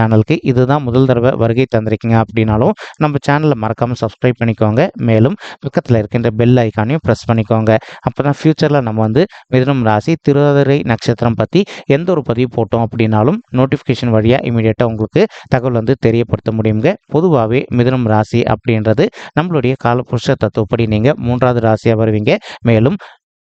சேனலுக்கு இதுதான் முதல் தடவை வருகை தந்திருக்கீங்க அப்படின்னாலும் நம்ம சேனலை மறக்காமல் சப்ஸ்கிரைப் பண்ணிக்கோங்க. மேலும் பக்கத்தில் இருக்கின்ற பெல் ஐக்கானையும் ப்ரெஸ் பண்ணிக்கோங்க. அப்போ தான் ஃப்யூச்சரில் நம்ம வந்து மிதுனம் ராசி திருவாதிரை நட்சத்திரம் பற்றி எந்த ஒரு பதிவு போட்டோம் அப்படின்னாலும் நோட்டிஃபிகேஷன் வழியாக இமீடியட்டாக உங்களுக்கு தகவல் வந்து தெரியப்படுத்த முடியுங்க. பொதுவாகவே மிதுனம் ராசி அப்படின்றது நம்மளுடைய காலபுருஷ தத்துவப்படி நீங்கள் மூன்றாவது ராசியாக வருவீங்க. மேலும்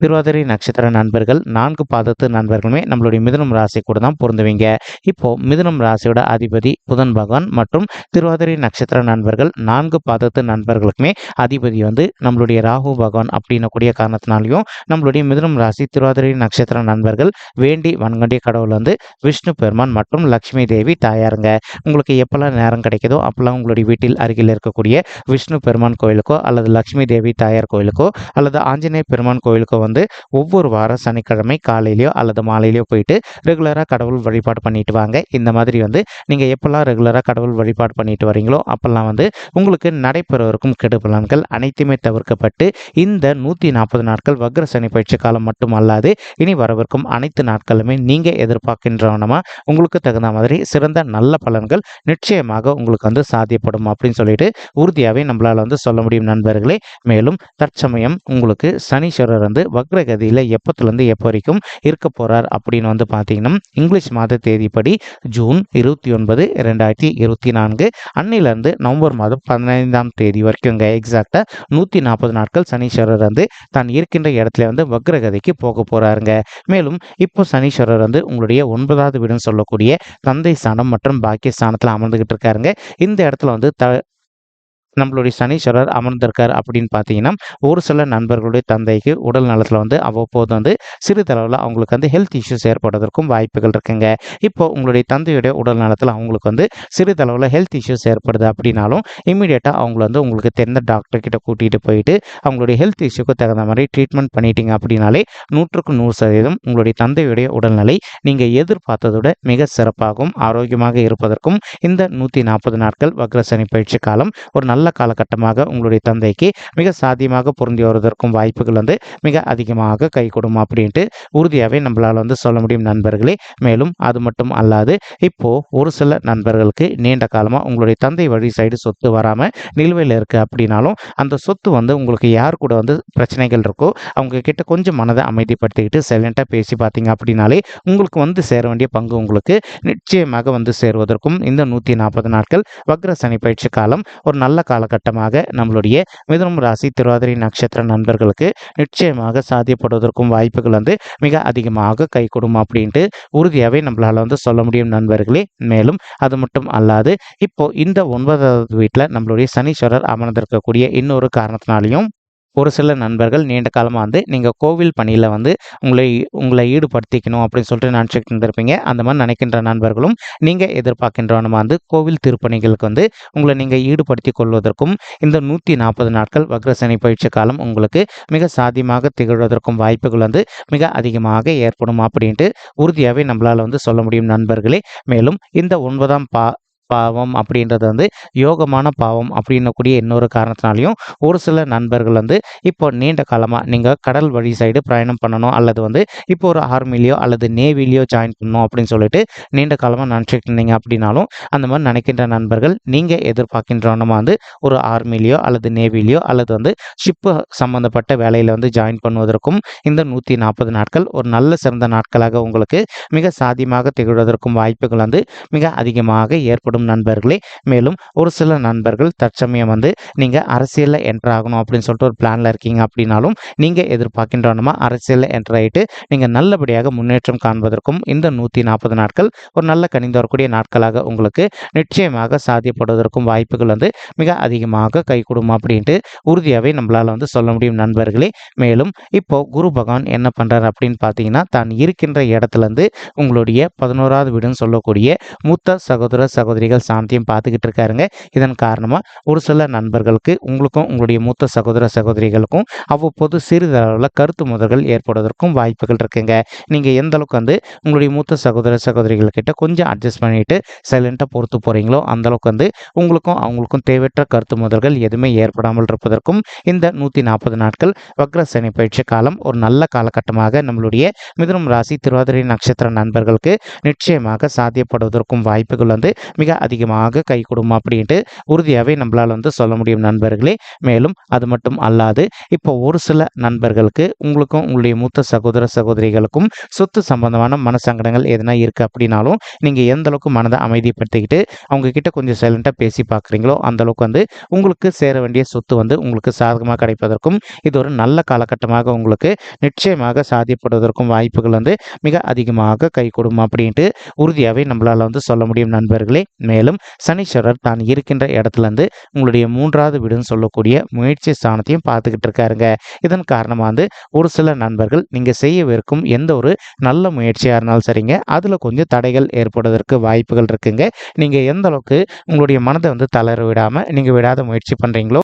திருவாதிரை நட்சத்திர நண்பர்கள் நான்கு பாதத்து நண்பர்களுமே நம்மளுடைய மிதுனம் ராசி கூட தான் பொருந்துவீங்க. இப்போ மிதுனம் ராசியோட அதிபதி புதன் பகவான் மற்றும் திருவாதிரை நட்சத்திர நண்பர்கள் நான்கு பாதத்து நண்பர்களுக்குமே அதிபதி வந்து நம்மளுடைய ராகு பகவான் அப்படின்னக்கூடிய காரணத்தினாலையும் நம்மளுடைய மிதுனம் ராசி திருவாதிரை நட்சத்திர நண்பர்கள் வேண்டி வன்கண்டிய கடவுள் வந்து விஷ்ணு பெருமான் மற்றும் லக்ஷ்மி தேவி தாயாருங்க. உங்களுக்கு எப்பெல்லாம் நேரம் கிடைக்குதோ அப்பெல்லாம் உங்களுடைய வீட்டில் அருகில் இருக்கக்கூடிய விஷ்ணு பெருமான் கோயிலுக்கோ அல்லது லக்ஷ்மி தேவி தாயார் கோயிலுக்கோ அல்லது ஆஞ்சநேய பெருமான் கோயிலுக்கோ வந்து ஒவ்வொரு வாரம் சனிக்கிழமை காலையிலையோ அல்லது மாலையிலையோ போயிட்டு ரெகுலராக கடவுள் வழிபாடு பண்ணிட்டு வாங்க. இந்த மாதிரி வந்து நீங்கள் எப்பெல்லாம் ரெகுலராக கடவுள் வழிபாடு பண்ணிட்டு வரீங்களோ அப்போல்லாம் வந்து உங்களுக்கு நடைபெறவிருக்கும் கெடுபலன்கள் அனைத்துமே தவிர்க்கப்பட்டு இந்த நூற்றி நாற்பது நாட்கள் வக்ர சனி பயிற்சி காலம் மட்டும் அல்லாது இனி வரவிருக்கும் அனைத்து நாட்களுமே நீங்கள் எதிர்பார்க்கின்றவனமா உங்களுக்கு தகுந்த மாதிரி சிறந்த நல்ல பலன்கள் நிச்சயமாக உங்களுக்கு வந்து சாத்தியப்படும் அப்படின்னு சொல்லிட்டு உறுதியாகவே நம்மளால் வந்து சொல்ல முடியும் நண்பர்களே. மேலும் தற்சமயம் உங்களுக்கு சனீஸ்வரர் வந்து வக்ரகதியில் எப்பத்துலேருந்து எப்போ வரைக்கும் இருக்க போகிறார் அப்படின்னு வந்து பார்த்தீங்கன்னா இங்கிலீஷ் மாத தேதிப்படி ஜூன் இருபத்தி ஒன்பது ரெண்டாயிரத்தி இருபத்தி நான்கு அன்னிலேருந்து நவம்பர் மாதம் பதினைந்தாம் தேதி வரைக்குங்க. எக்ஸாக்டாக நூற்றி நாற்பது நாட்கள் சனீஸ்வரர் வந்து தான் இருக்கின்ற இடத்துல வந்து வக்ரகதிக்கு போக போகிறாருங்க மேலும் இப்போ சனீஸ்வரர் வந்து உங்களுடைய ஒன்பதாவது வீடுன்னு சொல்லக்கூடிய தந்தை ஸ்தானம் மற்றும் பாக்கிய ஸ்தானத்தில் அமர்ந்துகிட்டு இருக்காருங்க. இந்த இடத்துல வந்து த நம்மளுடைய சனீஸ்வரர் அமர்ந்திருக்கார் அப்படின்னு பார்த்தீங்கன்னா ஒரு சில நண்பர்களுடைய தந்தைக்கு உடல் நலத்தில் வந்து அவ்வப்போது வந்து சிறிதளவில் அவங்களுக்கு வந்து ஹெல்த் இஷ்யூஸ் ஏற்படுவதற்கும் வாய்ப்புகள் இருக்குங்க. இப்போ உங்களுடைய தந்தையுடைய உடல் நலத்தில் அவங்களுக்கு வந்து சிறிதளவில் ஹெல்த் இஷ்யூஸ் ஏற்படுது அப்படின்னாலும் இம்மிடியேட்டாக அவங்கள வந்து உங்களுக்கு தெரிந்த டாக்டர் கிட்ட கூட்டிகிட்டு போயிட்டு அவங்களுடைய ஹெல்த் இஷ்யூக்கு தகுந்த மாதிரி ட்ரீட்மெண்ட் பண்ணிட்டீங்க அப்படின்னாலே நூற்றுக்கு நூறு சதவீதம் உங்களுடைய தந்தையுடைய உடல்நிலை நீங்கள் எதிர்பார்த்ததோட மிக சிறப்பாகவும் ஆரோக்கியமாக இருப்பதற்கும் இந்த நூற்றி நாற்பது நாட்கள் வக்ரசனி பயிற்சி காலம் ஒரு நல்ல காலகட்டமாக உங்களுடைய தந்தைக்கு மிக சாத்தியமாக பொருந்தி வருவதற்கும் வாய்ப்புகள் வந்து மிக அதிகமாக கை கொடுமா அப்படின்ட்டு உறுதியாகவே நம்மளால் வந்து சொல்ல முடியும் நண்பர்களே. மேலும் அது மட்டும் அல்லாது இப்போது ஒரு சில நண்பர்களுக்கு நீண்ட காலமாக உங்களுடைய தந்தை வழி சைடு சொத்து வராமல் நிலுவையில் இருக்குது அப்படின்னாலும் அந்த சொத்து வந்து உங்களுக்கு யார் கூட வந்து பிரச்சனைகள் இருக்கோ அவங்க கிட்ட கொஞ்சம் மனதை அமைதிப்படுத்திக்கிட்டு சைலண்ட்டாக பேசி பார்த்தீங்க அப்படின்னாலே உங்களுக்கு வந்து சேர வேண்டிய பங்கு உங்களுக்கு நிச்சயமாக வந்து சேருவதற்கும் இந்த நூற்றி நாற்பது நாட்கள் வக்ர சனி பயிற்சி காலம் ஒரு நல்ல காலகட்டமாக நம்மளுடைய மிதுனம் ராசி திருவாதிரை நட்சத்திர நண்பர்களுக்கு நிச்சயமாக சாத்தியப்படுவதற்கும் வாய்ப்புகள் வந்து மிக அதிகமாக கை கொடுமா அப்படின்ட்டு உறுதியாகவே நம்மளால் வந்து சொல்ல முடியும் நண்பர்களே. மேலும் அது மட்டும் அல்லாது இப்போ இந்த ஒன்பதாவது வீட்டில் நம்மளுடைய சனீஸ்வரர் அமர்ந்திருக்கக்கூடிய இன்னொரு காரணத்தினாலையும் ஒரு சில நண்பர்கள் நீண்ட காலமாக வந்து நீங்கள் கோவில் பணியில் வந்து உங்களை உங்களை ஈடுபடுத்திக்கணும் அப்படின்னு சொல்லிட்டு நினச்சிக்கிட்டு இருந்திருப்பீங்க. அந்த மாதிரி நினைக்கின்ற நண்பர்களும் நீங்கள் எதிர்பார்க்கின்றவனமாக வந்து கோவில் திருப்பணிகளுக்கு வந்து உங்களை நீங்கள் ஈடுபடுத்தி கொள்வதற்கும் இந்த நூற்றி நாற்பது நாட்கள் வக்ரசனி பயிற்சி காலம் உங்களுக்கு மிக சாத்தியமாக திகழ்வதற்கும் வாய்ப்புகள் வந்து மிக அதிகமாக ஏற்படும் அப்படின்ட்டு உறுதியாகவே நம்மளால் வந்து சொல்ல முடியும் நண்பர்களே. மேலும் இந்த ஒன்பதாம் பா பாவம் அப்படின்றது வந்து யோகமான பாவம் அப்படின்னக்கூடிய இன்னொரு காரணத்தினாலையும் ஒரு சில நண்பர்கள் வந்து இப்போ நீண்ட காலமாக நீங்கள் கடல் வழி சைடு பிரயாணம் பண்ணணும் அல்லது வந்து இப்போ ஒரு ஆர்மிலையோ அல்லது நேவிலையோ ஜாயின் பண்ணணும் அப்படின்னு சொல்லிட்டு நீண்ட காலமாக நினச்சிட்டு இருந்தீங்க அப்படின்னாலும் அந்த மாதிரி நினைக்கின்ற நண்பர்கள் நீங்கள் எதிர்பார்க்கின்றவனமாக வந்து ஒரு ஆர்மிலையோ அல்லது நேவிலையோ அல்லது வந்து ஷிப்பு சம்மந்தப்பட்ட வேலையில் வந்து ஜாயின் பண்ணுவதற்கும் இந்த நூற்றி நாற்பது நாட்கள் ஒரு நல்ல சிறந்த நாட்களாக உங்களுக்கு மிக சாதியமாக திகழ்வதற்கும் வாய்ப்புகள் வந்து மிக அதிகமாக ஏற்படும் ஏற்படும் நண்பர்களே. மேலும் ஒரு சில நண்பர்கள் தற்சமயம் வந்து நீங்கள் அரசியலில் என்டர் ஆகணும் அப்படின்னு சொல்லிட்டு ஒரு பிளானில் இருக்கீங்க அப்படின்னாலும் நீங்கள் எதிர்பார்க்கின்றனமா அரசியலில் என்டர் ஆகிட்டு நீங்கள் நல்லபடியாக முன்னேற்றம் காண்பதற்கும் இந்த நூற்றி நாற்பது நாட்கள் ஒரு நல்ல கணிந்து வரக்கூடிய நாட்களாக உங்களுக்கு நிச்சயமாக சாத்தியப்படுவதற்கும் வாய்ப்புகள் வந்து மிக அதிகமாக கைகூடும் அப்படின்ட்டு உறுதியாகவே நம்மளால் வந்து சொல்ல முடியும் நண்பர்களே. மேலும் இப்போ குரு பகவான் என்ன பண்ணுறாரு அப்படின்னு பார்த்தீங்கன்னா தான் இருக்கின்ற இடத்துலேருந்து உங்களுடைய பதினோராவது வீடுன்னு சொல்லக்கூடிய மூத்த சகோதர சகோதரி சகோதரிகள் சாந்தியம் பார்த்துக்கிட்டு இருக்காருங்க. இதன் காரணமாக ஒரு சில நண்பர்களுக்கு உங்களுக்கும் உங்களுடைய மூத்த சகோதர சகோதரிகளுக்கும் அவ்வப்போது சிறிதளவில் கருத்து முதல்கள் ஏற்படுவதற்கும் வாய்ப்புகள் இருக்குங்க. நீங்கள் எந்த அளவுக்கு வந்து உங்களுடைய மூத்த சகோதர சகோதரிகள் கிட்ட கொஞ்சம் அட்ஜஸ்ட் பண்ணிட்டு சைலண்ட்டாக பொறுத்து போகிறீங்களோ அந்த அளவுக்கு வந்து உங்களுக்கும் அவங்களுக்கும் தேவையற்ற கருத்து முதல்கள் எதுவுமே ஏற்படாமல் இருப்பதற்கும் இந்த நூற்றி நாற்பது நாட்கள் வக்ர சனி பயிற்சி காலம் ஒரு நல்ல காலகட்டமாக நம்மளுடைய மிதுனம் ராசி திருவாதிரை நட்சத்திர நண்பர்களுக்கு நிச்சயமாக சாத்தியப்படுவதற்கும் வாய்ப்புகள் வந்து மிக அதிகமாக கை கொடுமா அப்படின்ட்டு உறுதியாகவே நம்மளால் வந்து சொல்ல முடியும் நண்பர்களே. மேலும் அது மட்டும் அல்லாது இப்போ ஒரு சில நண்பர்களுக்கு உங்களுக்கும் உங்களுடைய மூத்த சகோதர சகோதரிகளுக்கும் சொத்து சம்பந்தமான மனசங்கடங்கள் எதனா இருக்குது அப்படின்னாலும் நீங்கள் எந்த அளவுக்கு மனதை அமைதிப்படுத்திக்கிட்டு அவங்க கிட்ட கொஞ்சம் சைலண்ட்டாக பேசி பார்க்குறீங்களோ அந்த அளவுக்கு வந்து உங்களுக்கு சேர வேண்டிய சொத்து வந்து உங்களுக்கு சாதகமாக கிடைப்பதற்கும் இது ஒரு நல்ல காலகட்டமாக உங்களுக்கு நிச்சயமாக சாதியப்படுவதற்கும் வாய்ப்புகள் வந்து மிக அதிகமாக கை கொடுமா அப்படின்ட்டு உறுதியாகவே நம்மளால் வந்து சொல்ல முடியும் நண்பர்களே. மேலும் சனீஸ்வரர் தான் இருக்கின்ற இடத்துலேருந்து உங்களுடைய மூன்றாவது வீடுன்னு சொல்லக்கூடிய முயற்சி ஸ்தானத்தையும் பார்த்துக்கிட்டு இருக்காருங்க. இதன் காரணமாக வந்து ஒரு சில நண்பர்கள் நீங்கள் செய்யவிருக்கும் எந்த ஒரு நல்ல முயற்சியாக இருந்தாலும் சரிங்க. அதில் கொஞ்சம் தடைகள் ஏற்படுவதற்கு வாய்ப்புகள் இருக்குங்க. நீங்கள் எந்த அளவுக்கு உங்களுடைய மனதை வந்து தளர விடாமல் நீங்கள் விடாத முயற்சி பண்ணுறீங்களோ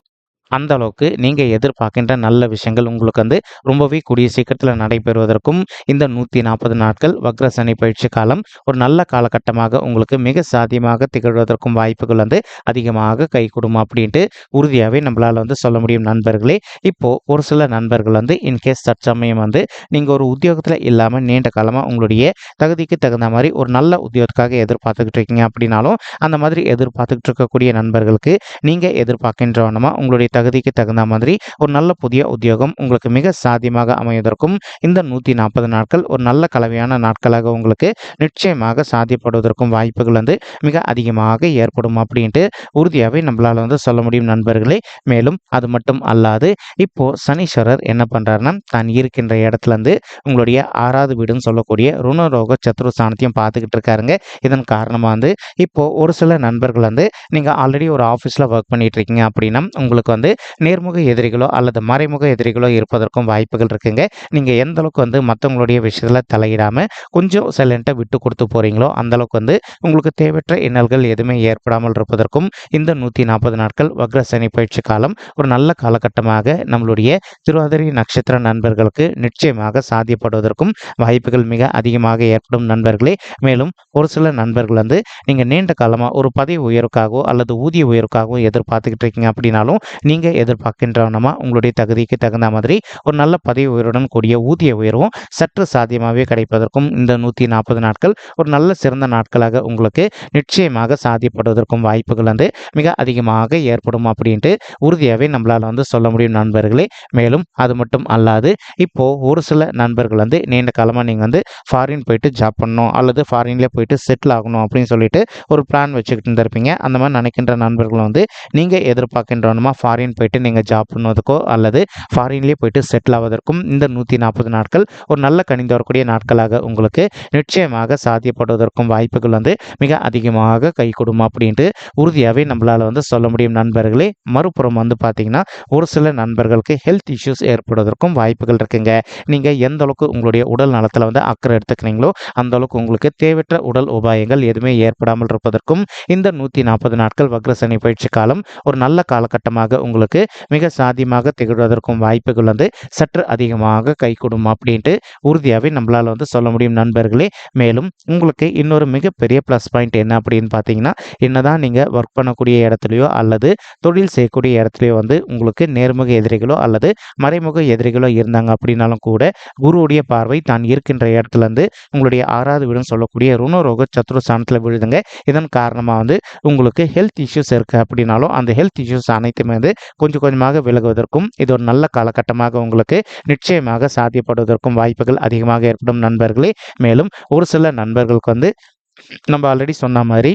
அந்த அளவுக்கு நீங்கள் எதிர்பார்க்கின்ற நல்ல விஷயங்கள் உங்களுக்கு வந்து ரொம்பவே கூடிய சீக்கிரத்தில் நடைபெறுவதற்கும் இந்த நூற்றி நாற்பது நாட்கள் வக்ர சனி பயிற்சி காலம் ஒரு நல்ல காலகட்டமாக உங்களுக்கு மிக சாத்தியமாக திகழ்வதற்கும் வாய்ப்புகள் வந்து அதிகமாக கை கொடுமா அப்படின்ட்டு உறுதியாகவே நம்மளால் வந்து சொல்ல முடியும் நண்பர்களே. இப்போது ஒரு சில நண்பர்கள் வந்து இன்கேஸ் தற்சமயம் வந்து நீங்கள் ஒரு உத்தியோகத்தில் இல்லாமல் நீண்ட காலமாக உங்களுடைய தகுதிக்கு தகுந்த மாதிரி ஒரு நல்ல உத்தியோகத்துக்காக எதிர்பார்த்துக்கிட்டு இருக்கீங்க அப்படின்னாலும் அந்த மாதிரி எதிர்பார்த்துக்கிட்டு இருக்கக்கூடிய நண்பர்களுக்கு நீங்கள் எதிர்பார்க்கின்றவனமா உங்களுடைய தகுதிக்கு தகுந்த மாதிரி ஒரு நல்ல புதிய உத்தியோகம் உங்களுக்கு மிக சாத்தியமாக அமைவதற்கும் இந்த நூற்றி நாற்பது நாட்கள் ஒரு நல்ல கலவையான நாட்களாக உங்களுக்கு நிச்சயமாக சாத்தியப்படுவதற்கும் வாய்ப்புகள் வந்து மிக அதிகமாக ஏற்படும் அப்படின்ட்டு உறுதியாகவே நம்மளால் வந்து சொல்ல முடியும் நண்பர்களே. மேலும் அது மட்டும் அல்லாது இப்போ சனீஸ்வரர் என்ன பண்ணுறாருன்னா தான் இருக்கின்ற இடத்துலேருந்து உங்களுடைய ஆறாவது வீடுன்னு சொல்லக்கூடிய ருணரோக சத்ரு ஸ்தானத்தையும் பார்த்துக்கிட்டு இருக்காருங்க. இதன் காரணமாக வந்து இப்போ ஒரு சில நண்பர்கள் வந்து நீங்கள் ஆல்ரெடி ஒரு ஆஃபீஸில் ஒர்க் பண்ணிட்டு இருக்கீங்க அப்படின்னா உங்களுக்கு வந்து நேர்முக எதிரிகளோ அல்லது மறைமுக எதிரிகளோ இருப்பதற்கும் வாய்ப்புகள் இருக்குங்க. நீங்கள் எந்த அளவுக்கு வந்து மற்றவங்களுடைய விஷயத்தில் தலையிடாமல் கொஞ்சம் சைலண்ட்டாக விட்டு கொடுத்து போகிறீங்களோ அந்த அளவுக்கு வந்து உங்களுக்கு தேவையற்ற இன்னல்கள் எதுவுமே ஏற்படாமல் இருப்பதற்கும் இந்த நூற்றி நாற்பது நாட்கள் வக்ர சனி பயிற்சி காலம் ஒரு நல்ல காலகட்டமாக நம்மளுடைய திருவாதிரை நட்சத்திர நண்பர்களுக்கு நிச்சயமாக சாத்தியப்படுவதற்கும் வாய்ப்புகள் மிக அதிகமாக ஏற்படும் நண்பர்களே. மேலும் ஒரு சில நண்பர்கள் வந்து நீங்கள் நீண்ட காலமாக ஒரு பதவி உயர்வுக்காகவோ அல்லது ஊதிய உயர்வுக்காகவோ எதிர்பார்த்துக்கிட்டு இருக்கீங்க அப்படின்னாலும் நீங்கள் எதிர்பார்க்கின்றவனமா உங்களுடைய தகுதிக்கு தகுந்த மாதிரி ஒரு நல்ல பதவி உயருடன் கூடிய ஊதிய உயர்வும் சற்று சாத்தியமாகவே கிடைப்பதற்கும் இந்த நூற்றி நாற்பது நாட்கள் ஒரு நல்ல சிறந்த நாட்களாக உங்களுக்கு நிச்சயமாக சாத்தியப்படுவதற்கும் வாய்ப்புகள் வந்து மிக அதிகமாக ஏற்படும் அப்படின்ட்டு உறுதியாகவே நம்மளால் வந்து சொல்ல முடியும் நண்பர்களே. மேலும் அது மட்டும் அல்லாது இப்போது ஒரு சில நண்பர்கள் வந்து நீண்ட காலமாக நீங்கள் வந்து ஃபாரின் போயிட்டு ஜாப் பண்ணணும் அல்லது ஃபாரின்லேயே போயிட்டு செட்டில் ஆகணும் அப்படின்னு சொல்லிட்டு ஒரு பிளான் வச்சுக்கிட்டு இருந்திருப்பீங்க. அந்த மாதிரி நினைக்கின்ற நண்பர்கள் வந்து நீங்கள் எதிர்பார்க்கின்றவனுமா ஃபாரின் போயிட்டு நீங்கள் ஜாப் பண்ணுவதற்கோ அல்லது ஃபாரின்லேயே போயிட்டு செட்டில் ஆவதற்கும் இந்த நூற்றி நாற்பது நாட்கள் ஒரு நல்ல கணிந்து வரக்கூடிய நாட்களாக உங்களுக்கு நிச்சயமாக சாத்தியப்படுவதற்கும் வாய்ப்புகள் வந்து மிக அதிகமாக கை கொடுமா அப்படின்ட்டு உறுதியாகவே நம்மளால் வந்து சொல்ல முடியும் நண்பர்களே. மறுபுறம் வந்து பார்த்தீங்கன்னா ஒரு சில நண்பர்களுக்கு ஹெல்த் இஷ்யூஸ் ஏற்படுவதற்கும் வாய்ப்புகள் இருக்குங்க. நீங்கள் எந்த அளவுக்கு உங்களுடைய உடல் நலத்தில் வந்து அக்கறை எடுத்துக்கிறீங்களோ அந்த அளவுக்கு உங்களுக்கு தேவையற்ற உடல் உபாயங்கள் எதுவுமே ஏற்படாமல் இருப்பதற்கும் இந்த நூற்றி நாற்பது நாட்கள் வக்ரசனி பயிற்சி காலம் ஒரு நல்ல காலகட்டமாக உங்களுக்கு உங்களுக்கு மிக சாத்தியமாக திகழ்வதற்கும் வாய்ப்புகள் வந்து சற்று அதிகமாக கைகூடும் அப்படின்ட்டு உறுதியாகவே நம்மளால் வந்து சொல்ல முடியும் நண்பர்களே. மேலும் உங்களுக்கு இன்னொரு மிகப்பெரிய ப்ளஸ் பாயிண்ட் என்ன அப்படின்னு பார்த்தீங்கன்னா என்னதான் நீங்கள் ஒர்க் பண்ணக்கூடிய இடத்துலையோ அல்லது தொழில் செய்யக்கூடிய இடத்துலையோ வந்து உங்களுக்கு நேர்முக எதிரிகளோ அல்லது மறைமுக எதிரிகளோ இருந்தாங்க அப்படின்னாலும் கூட குருவுடைய பார்வை தான் இருக்கின்ற இடத்துலேருந்து உங்களுடைய ஆறாவது வீடுன்னு சொல்லக்கூடிய ருணரோக சத்ரு ஸ்தானத்தில் விழுதுங்க. இதன் காரணமாக வந்து உங்களுக்கு ஹெல்த் இஷ்யூஸ் இருக்குது அப்படின்னாலும் அந்த ஹெல்த் இஷ்யூஸ் அனைத்துமே வந்து கொஞ்சம் கொஞ்சமாக விலகுவதற்கும் இது ஒரு நல்ல காலகட்டமாக உங்களுக்கு நிச்சயமாக சாத்தியப்படுவதற்கும் வாய்ப்புகள் அதிகமாக ஏற்படும் நண்பர்களே. மேலும் ஒரு சில நண்பர்களுக்கு வந்து நம்ம ஆல்ரெடி சொன்ன மாதிரி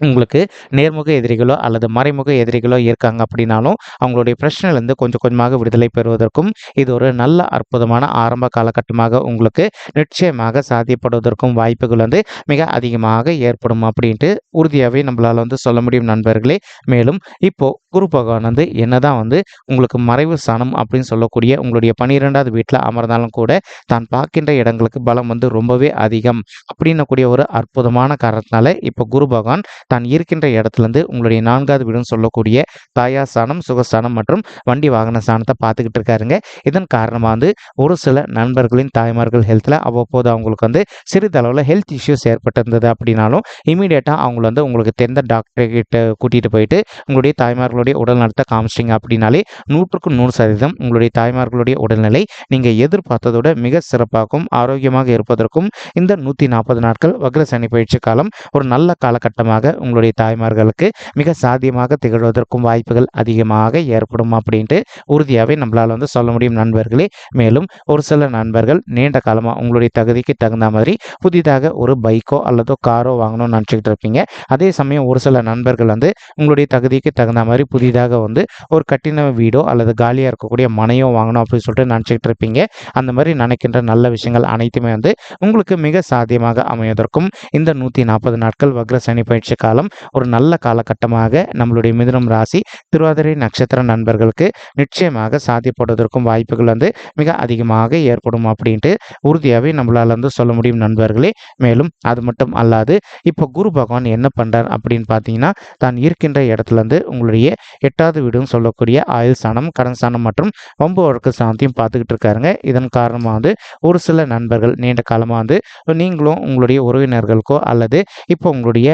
உங்களுக்கு நேர்முக எதிரிகளோ அல்லது மறைமுக எதிரிகளோ இருக்காங்க அப்படின்னாலும் அவங்களுடைய பிரச்சனையிலேருந்து கொஞ்சம் கொஞ்சமாக விடுதலை பெறுவதற்கும் இது ஒரு நல்ல அற்புதமான ஆரம்ப காலகட்டமாக உங்களுக்கு நிச்சயமாக சாத்தியப்படுவதற்கும் வாய்ப்புகள் வந்து மிக அதிகமாக ஏற்படும் அப்படின்ட்டு உறுதியாகவே நம்மளால் வந்து சொல்ல முடியும் நண்பர்களே. மேலும் இப்போது குரு பகவான் வந்து என்னதான் வந்து உங்களுக்கு மறைவு ஸ்தானம் அப்படின்னு சொல்லக்கூடிய உங்களுடைய பன்னிரெண்டாவது வீட்டில் அமர்ந்தாலும் கூட தான் பார்க்கின்ற இடங்களுக்கு பலம் வந்து ரொம்பவே அதிகம் அப்படின்னக்கூடிய ஒரு அற்புதமான காரணத்தினால இப்போ குரு பகவான் தான் இருக்கின்ற இடத்துலேருந்து உங்களுடைய நான்காவது வீடுன்னு சொல்லக்கூடிய தாயா ஸ்தானம் சுகஸ்தானம் மற்றும் வண்டி வாகன ஸ்தானத்தை பார்த்துக்கிட்டு இருக்காருங்க. இதன் காரணமாக வந்து ஒரு சில நண்பர்களின் தாய்மார்கள் ஹெல்த்தில் அவ்வப்போது அவங்களுக்கு வந்து சிறிதளவில் ஹெல்த் இஷ்யூஸ் ஏற்பட்டிருந்தது அப்படின்னாலும் இமீடியட்டாக அவங்கள வந்து உங்களுக்கு தெரிந்த டாக்டர் கிட்ட கூட்டிகிட்டு போயிட்டு உங்களுடைய தாய்மார்களுடைய உடல் நடத்த காமிச்சிங்க அப்படின்னாலே நூற்றுக்கு நூறு சதவீதம் உங்களுடைய தாய்மார்களுடைய உடல்நிலை நீங்கள் எதிர்பார்த்ததோட மிக சிறப்பாகவும் ஆரோக்கியமாக இருப்பதற்கும் இந்த நூற்றி நாற்பது நாட்கள் வக்ர சனி பயிற்சி காலம் ஒரு நல்ல காலகட்டமாக உங்களுடைய தாய்மார்களுக்கு மிக சாத்தியமாக திகழ்வதற்கும் வாய்ப்புகள் அதிகமாக ஏற்படும் அப்படின்ட்டு உறுதியாகவே நம்மளால் வந்து சொல்ல முடியும் நண்பர்களே. மேலும் ஒரு சில நண்பர்கள் நீண்ட காலமாக உங்களுடைய தகுதிக்கு தகுந்த மாதிரி புதிதாக ஒரு பைக்கோ அல்லது காரோ வாங்கணும்னு நினச்சிக்கிட்டு இருப்பீங்க. அதே சமயம் ஒரு சில நண்பர்கள் வந்து உங்களுடைய தகுதிக்கு தகுந்த மாதிரி புதிதாக வந்து ஒரு கட்டின வீடோ அல்லது காலியாக இருக்கக்கூடிய மனையோ வாங்கணும் அப்படின்னு சொல்லிட்டு நினச்சிக்கிட்டு இருப்பீங்க. அந்த மாதிரி நினைக்கின்ற நல்ல விஷயங்கள் அனைத்துமே வந்து உங்களுக்கு மிக சாத்தியமாக அமைவதற்கும் இந்த நூற்றி நாற்பது நாட்கள் வக்ர சனி பயிற்சி காலம் ஒரு நல்ல காலகட்டமாக நம்மளுடைய மிதுனம் ராசி திருவாதிரை நட்சத்திர நண்பர்களுக்கு நிச்சயமாக சாத்தியப்படுவதற்கும் வாய்ப்புகள் வந்து மிக அதிகமாக ஏற்படும் அப்படின்ட்டு உறுதியாகவே நம்மளால் வந்து சொல்ல முடியும் நண்பர்களே. மேலும் அது மட்டும் அல்லாது இப்போ குரு பகவான் என்ன பண்ணுறார் அப்படின்னு பார்த்தீங்கன்னா தான் இருக்கின்ற இடத்துலேருந்து உங்களுடைய எட்டாவது வீடுன்னு சொல்லக்கூடிய ஆயுள் சாணம் கடன் சாணம் மற்றும் வம்பு வழக்கு ஸ்தானத்தையும் பார்த்துக்கிட்டு இருக்காருங்க. இதன் காரணமாக வந்து ஒரு சில நண்பர்கள் நீண்ட காலமாக வந்து நீங்களும் உங்களுடைய உறவினர்களுக்கோ அல்லது இப்போ உங்களுடைய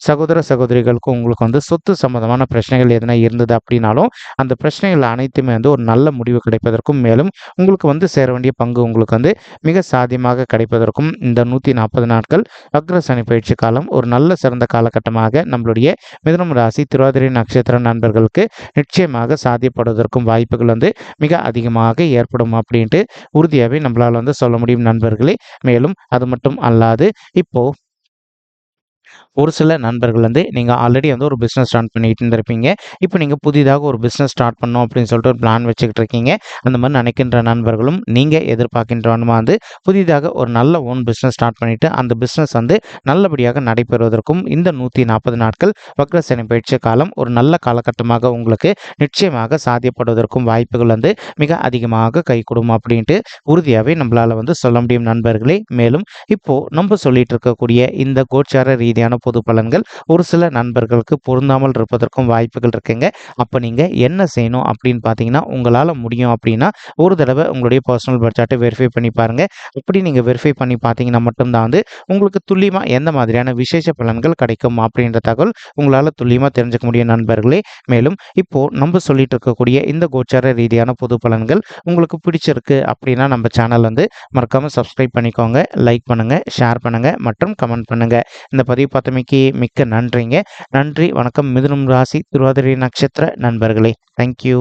சகோதர சகோதரிகளுக்கும் உங்களுக்கு வந்து சொத்து சம்பந்தமான பிரச்சனைகள் எதனா இருந்தது அப்படின்னாலும் அந்த பிரச்சனைகள் அனைத்துமே வந்து ஒரு நல்ல முடிவு கிடைப்பதற்கும் மேலும் உங்களுக்கு வந்து சேர வேண்டிய பங்கு உங்களுக்கு வந்து மிக சாத்தியமாக கிடைப்பதற்கும் இந்த நூற்றி நாற்பது நாட்கள் வக்ர சனி பயிற்சி காலம் ஒரு நல்ல சிறந்த காலகட்டமாக நம்மளுடைய மிதனம் ராசி திருவாதிரை நட்சத்திர நண்பர்களுக்கு நிச்சயமாக சாத்தியப்படுவதற்கும் வாய்ப்புகள் வந்து மிக அதிகமாக ஏற்படும் அப்படின்ட்டு உறுதியாகவே நம்மளால் வந்து சொல்ல முடியும் நண்பர்களே. மேலும் அது மட்டும் அல்லாது இப்போ ஒரு சில நண்பர்கள் வந்து நீங்கள் ஆல்ரெடி வந்து ஒரு பிஸ்னஸ் ஸ்டார்ட் பண்ணிட்டு இருந்திருப்பீங்க. இப்போ நீங்கள் புதிதாக ஒரு பிஸ்னஸ் ஸ்டார்ட் பண்ணணும் அப்படின்னு சொல்லிட்டு ஒரு பிளான் வச்சுக்கிட்டு இருக்கீங்க. அந்த மாதிரி நினைக்கின்ற நண்பர்களும் நீங்கள் எதிர்பார்க்கின்றவனுமா வந்து புதிதாக ஒரு நல்ல ஓன் பிஸ்னஸ் ஸ்டார்ட் பண்ணிவிட்டு அந்த பிஸ்னஸ் வந்து நல்லபடியாக நடைபெறுவதற்கும் இந்த நூற்றி நாற்பது நாட்கள் வக்ர பயிற்சி காலம் ஒரு நல்ல காலகட்டமாக உங்களுக்கு நிச்சயமாக சாத்தியப்படுவதற்கும் வாய்ப்புகள் வந்து மிக அதிகமாக கைகூடும் அப்படின்ட்டு உறுதியாகவே நம்மளால் வந்து சொல்ல முடியும் நண்பர்களே. மேலும் இப்போது நம்ம சொல்லிட்டு இருக்கக்கூடிய இந்த கோச்சார மாதிரியான பொது பலன்கள் ஒரு சில நண்பர்களுக்கு பொருந்தாமல் இருப்பதற்கும் வாய்ப்புகள் இருக்குங்க. அப்போ நீங்கள் என்ன செய்யணும் அப்படின்னு பார்த்தீங்கன்னா உங்களால் முடியும் அப்படின்னா ஒரு தடவை உங்களுடைய பர்சனல் பட்ஜெட்டை வெரிஃபை பண்ணி பாருங்கள் அப்படி நீங்கள் வெரிஃபை பண்ணி பார்த்தீங்கன்னா மட்டும்தான் வந்து உங்களுக்கு துல்லியமாக எந்த மாதிரியான விசேஷ பலன்கள் கிடைக்கும் அப்படின்ற தகவல் உங்களால் துல்லியமாக தெரிஞ்சுக்க முடியும் நண்பர்களே. மேலும் இப்போது நம்ம சொல்லிட்டு இருக்கக்கூடிய இந்த கோச்சார ரீதியான பொது பலன்கள் உங்களுக்கு பிடிச்சிருக்கு அப்படின்னா நம்ம சேனல் வந்து மறக்காமல் சப்ஸ்கிரைப் பண்ணிக்கோங்க லைக் பண்ணுங்கள் ஷேர் பண்ணுங்கள் மற்றும் கமெண்ட் பண்ணுங்கள் இந்த பதிவு பார்த்தமைக்கு மிக்க நன்றிங்க. நன்றி வணக்கம். மிதுனம் ராசி திருவாதிரை நட்சத்திர நண்பர்களே. தேங்க்யூ